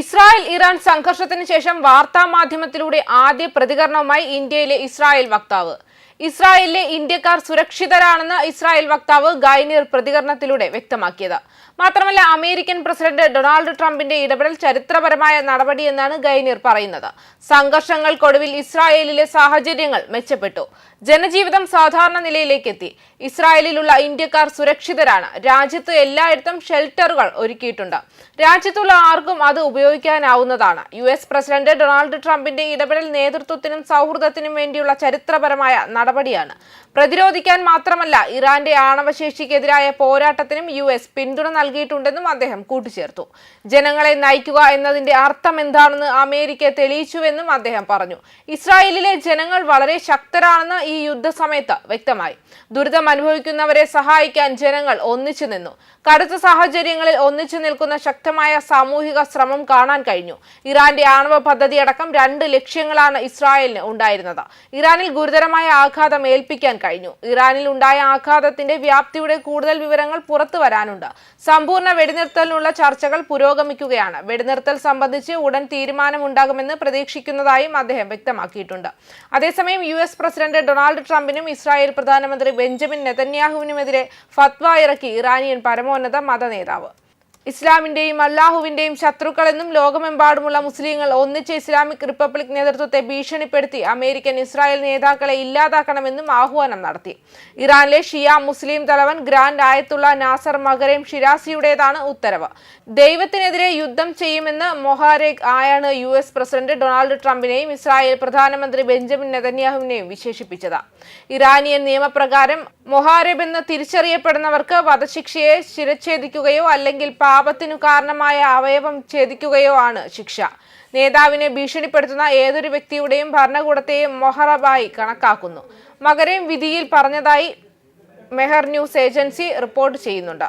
Israel Iran സംഘർഷത്തിന് ശേഷം വാർത്താ മാധ്യമത്തിലൂടെ ആദ്യ പ്രതികരണവുമായി ഇന്ത്യയിലെ ഇസ്രായേൽ വക്താവ്. ഇസ്രായേലിലെ ഇന്ത്യക്കാർ സുരക്ഷിതരാണെന്ന് ഇസ്രായേൽ വക്താവ് ഗൈനീർ പ്രതികരണത്തിലൂടെ വ്യക്തമാക്കിയത്. മാത്രമല്ല അമേരിക്കൻ പ്രസിഡന്റ് ഡൊണാൾഡ് ട്രംപിന്റെ ഇടപെടൽ ചരിത്രപരമായ നടപടിയെന്നാണ് ഗൈനീർ പറയുന്നത്. സംഘർഷങ്ങൾക്കൊടുവിൽ ഇസ്രായേലിലെ സാഹചര്യങ്ങൾ മെച്ചപ്പെട്ടു. ജനജീവിതം സാധാരണ നിലയിലേക്ക് എത്തി ഇസ്രായേലിലുള്ള ഇന്ത്യക്കാർ സുരക്ഷിതരാണ്. രാജ്യത്ത് എല്ലായിടത്തും ഷെൽട്ടറുകൾ ഒരുക്കിയിട്ടുണ്ട്. രാജ്യത്തുള്ള ആർക്കും അത് ഉപയോഗിക്കാനാവുന്നതാണ്. യു എസ് പ്രസിഡന്റ് ഡൊണാൾഡ് ട്രംപിന്റെ ഇടപെടൽ നേതൃത്വത്തിനും സൗഹൃദത്തിനും വേണ്ടിയുള്ള ചരിത്രപരമായ നടപടിയാണ്. പ്രതിരോധിക്കാൻ മാത്രമല്ല ഇറാന്റെ ആണവശേഷിക്കെതിരായ പോരാട്ടത്തിനും യു എസ് പിന്തുണ നൽകിയിട്ടുണ്ടെന്നും അദ്ദേഹം കൂട്ടിച്ചേർത്തു. ജനങ്ങളെ നയിക്കുക എന്നതിന്റെ അർത്ഥം എന്താണെന്ന് അമേരിക്ക തെളിയിച്ചുവെന്നും അദ്ദേഹം പറഞ്ഞു. ഇസ്രായേലിലെ ജനങ്ങൾ വളരെ ശക്തരാണെന്ന് ഈ യുദ്ധസമയത്ത് വ്യക്തമായി. ദുരിതം അനുഭവിക്കുന്നവരെ സഹായിക്കാൻ ജനങ്ങൾ ഒന്നിച്ചു നിന്നു. കടുത്ത സാഹചര്യങ്ങളിൽ ഒന്നിച്ചു നിൽക്കുന്ന ശക്തമായ സാമൂഹിക ശ്രമം കാണാൻ കഴിഞ്ഞു. ഇറാന്റെ ആണവ പദ്ധതിയടക്കം രണ്ട് ലക്ഷ്യങ്ങളാണ് ഇസ്രായേലിന് ഉണ്ടായിരുന്നത്. ഇറാനിൽ ഗുരുതരമായ ആഘാതം ഏൽപ്പിക്കാൻ കഴിഞ്ഞു. ഇറാനിൽ ഉണ്ടായ ആഘാതത്തിന്റെ വ്യാപ്തിയുടെ കൂടുതൽ വിവരങ്ങൾ പുറത്തു വരാനുണ്ട്. സമ്പൂർണ വെടിനിർത്തലിനുള്ള ചർച്ചകൾ പുരോഗമിക്കുകയാണ്. വെടിനിർത്തൽ സംബന്ധിച്ച് ഉടൻ തീരുമാനമുണ്ടാകുമെന്ന് പ്രതീക്ഷിക്കുന്നതായും അദ്ദേഹം വ്യക്തമാക്കിയിട്ടുണ്ട്. അതേസമയം യു എസ് പ്രസിഡന്റ് ഡൊണാൾഡ് ട്രംപിനും ഇസ്രായേൽ പ്രധാനമന്ത്രി ബെഞ്ചമിൻ നെതന്യാഹുവിനുമെതിരെ ഫത്വ ഇറക്കി ഇറാനിയൻ പരമോന്നത മത നേതാവ് ഇസ്ലാമിന്റെയും അല്ലാഹുവിന്റെയും ശത്രുക്കളെന്നും ലോകമെമ്പാടുമുള്ള മുസ്ലിങ്ങൾ ഒന്നിച്ച് ഇസ്ലാമിക് റിപ്പബ്ലിക് നേതൃത്വത്തെ ഭീഷണിപ്പെടുത്തി അമേരിക്കൻ ഇസ്രായേൽ നേതാക്കളെ ഇല്ലാതാക്കണമെന്നും ആഹ്വാനം നടത്തി. ഇറാനിലെ ഷിയ മുസ്ലിം തലവൻ ഗ്രാൻഡ് ആയത്തുള്ള നാസർ മകരേം ഷിരാസിയുടേതാണ് ഉത്തരവ്. ദൈവത്തിനെതിരെ യുദ്ധം ചെയ്യുമെന്ന് മൊഹാരേഖ് ആയാണ് യു എസ് പ്രസിഡന്റ് ഡൊണാൾഡ് ട്രംപിനെയും ഇസ്രായേൽ പ്രധാനമന്ത്രി ബെഞ്ചമിൻ നെതന്യാഹുവിനെയും വിശേഷിപ്പിച്ചത്. ഇറാനിയൻ നിയമപ്രകാരം മൊഹാരബ് എന്ന് തിരിച്ചറിയപ്പെടുന്നവർക്ക് വധശിക്ഷയെ ശിരച്ഛേദിക്കുകയോ അല്ലെങ്കിൽ പാപത്തിനു കാരണമായ അവയവം ഛേദിക്കുകയോ ആണ് ശിക്ഷ. നേതാവിനെ ഭീഷണിപ്പെടുത്തുന്ന ഏതൊരു വ്യക്തിയുടെയും ഭരണകൂടത്തെയും മൊഹറബായി കണക്കാക്കുന്നു. മകരയും വിധിയിൽ പറഞ്ഞതായി മെഹർ ന്യൂസ് ഏജൻസി റിപ്പോർട്ട് ചെയ്യുന്നുണ്ട്.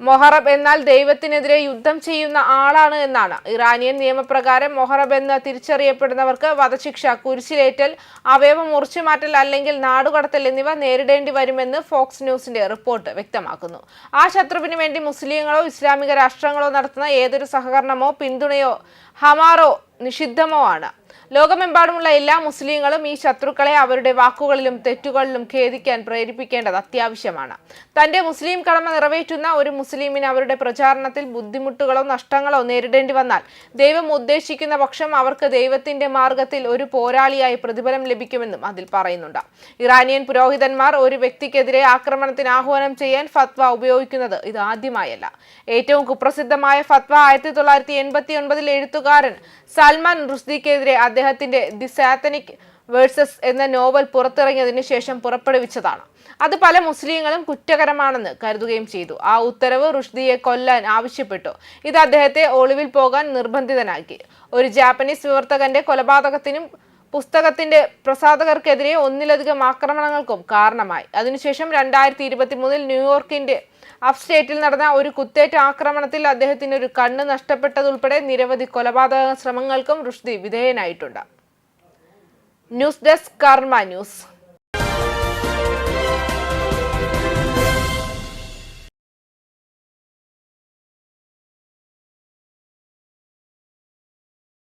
മൊഹറബ് എന്നാൽ ദൈവത്തിനെതിരെ യുദ്ധം ചെയ്യുന്ന ആളാണ് എന്നാണ്. ഇറാനിയൻ നിയമപ്രകാരം മൊഹറബ് എന്ന് തിരിച്ചറിയപ്പെടുന്നവർക്ക് വധശിക്ഷ കുരിശിലേറ്റൽ അവയവം മുറിച്ചുമാറ്റൽ അല്ലെങ്കിൽ നാടുകടത്തൽ എന്നിവ നേരിടേണ്ടി വരുമെന്ന് ഫോക്സ് ന്യൂസിന്റെ റിപ്പോർട്ട് വ്യക്തമാക്കുന്നു. ആ ശത്രുവിന് വേണ്ടി മുസ്ലിങ്ങളോ ഇസ്ലാമിക രാഷ്ട്രങ്ങളോ നടത്തുന്ന ഏതൊരു സഹകരണമോ പിന്തുണയോ ഹമാറോ നിഷിദ്ധമോ ആണ് ലോകമെമ്പാടുമുള്ള എല്ലാ മുസ്ലിങ്ങളും ഈ ശത്രുക്കളെ അവരുടെ വാക്കുകളിലും തെറ്റുകളിലും ഖേദിക്കാൻ പ്രേരിപ്പിക്കേണ്ടത് അത്യാവശ്യമാണ്. തന്റെ മുസ്ലിം കടമ നിറവേറ്റുന്ന ഒരു മുസ്ലിമിന് അവരുടെ പ്രചാരണത്തിൽ ബുദ്ധിമുട്ടുകളോ നഷ്ടങ്ങളോ നേരിടേണ്ടി വന്നാൽ ദൈവം ഉദ്ദേശിക്കുന്ന പക്ഷം അവർക്ക് ദൈവത്തിന്റെ മാർഗത്തിൽ ഒരു പോരാളിയായി പ്രതിഫലം ലഭിക്കുമെന്നും അതിൽ പറയുന്നുണ്ട്. ഇറാനിയൻ പുരോഹിതന്മാർ ഒരു വ്യക്തിക്കെതിരെ ആക്രമണത്തിന് ആഹ്വാനം ചെയ്യാൻ ഫത്വ ഉപയോഗിക്കുന്നത് ഇത് ആദ്യമായല്ല. ഏറ്റവും കുപ്രസിദ്ധമായ ഫത്വ ആയിരത്തി തൊള്ളായിരത്തി എൺപത്തി ഒൻപതിൽ എഴുത്തുകാരൻ സൽമാൻ റുസ്ദിക്കെതിരെ അദ്ദേഹത്തിന്റെ ദി സാത്തനിക് വേഴ്സസ് എന്ന നോവൽ പുറത്തിറങ്ങിയതിനു ശേഷം പുറപ്പെടുവിച്ചതാണ്. അത് പല മുസ്ലിങ്ങളും കുറ്റകരമാണെന്ന് കരുതുകയും ചെയ്തു. ആ ഉത്തരവ് റുഷ്ദിയെ കൊല്ലാൻ ആവശ്യപ്പെട്ടു. ഇത് അദ്ദേഹത്തെ ഒളിവിൽ പോകാൻ നിർബന്ധിതനാക്കി. ഒരു ജാപ്പനീസ് വിവർത്തകന്റെ കൊലപാതകത്തിനും പുസ്തകത്തിന്റെ പ്രസാധകർക്കെതിരെ ഒന്നിലധികം ആക്രമണങ്ങൾക്കും കാരണമായി. അതിനുശേഷം രണ്ടായിരത്തി ഇരുപത്തി മൂന്നിൽ ന്യൂയോർക്കിന്റെ അപ്സ്റ്റേറ്റിൽ നടന്ന ഒരു കുത്തേറ്റ ആക്രമണത്തിൽ അദ്ദേഹത്തിന് ഒരു കണ്ണ് നഷ്ടപ്പെട്ടതുൾപ്പെടെ നിരവധി കൊലപാതക ശ്രമങ്ങൾക്കും Rushdie വിധേയനായിട്ടുണ്ട്. News desk Karma news.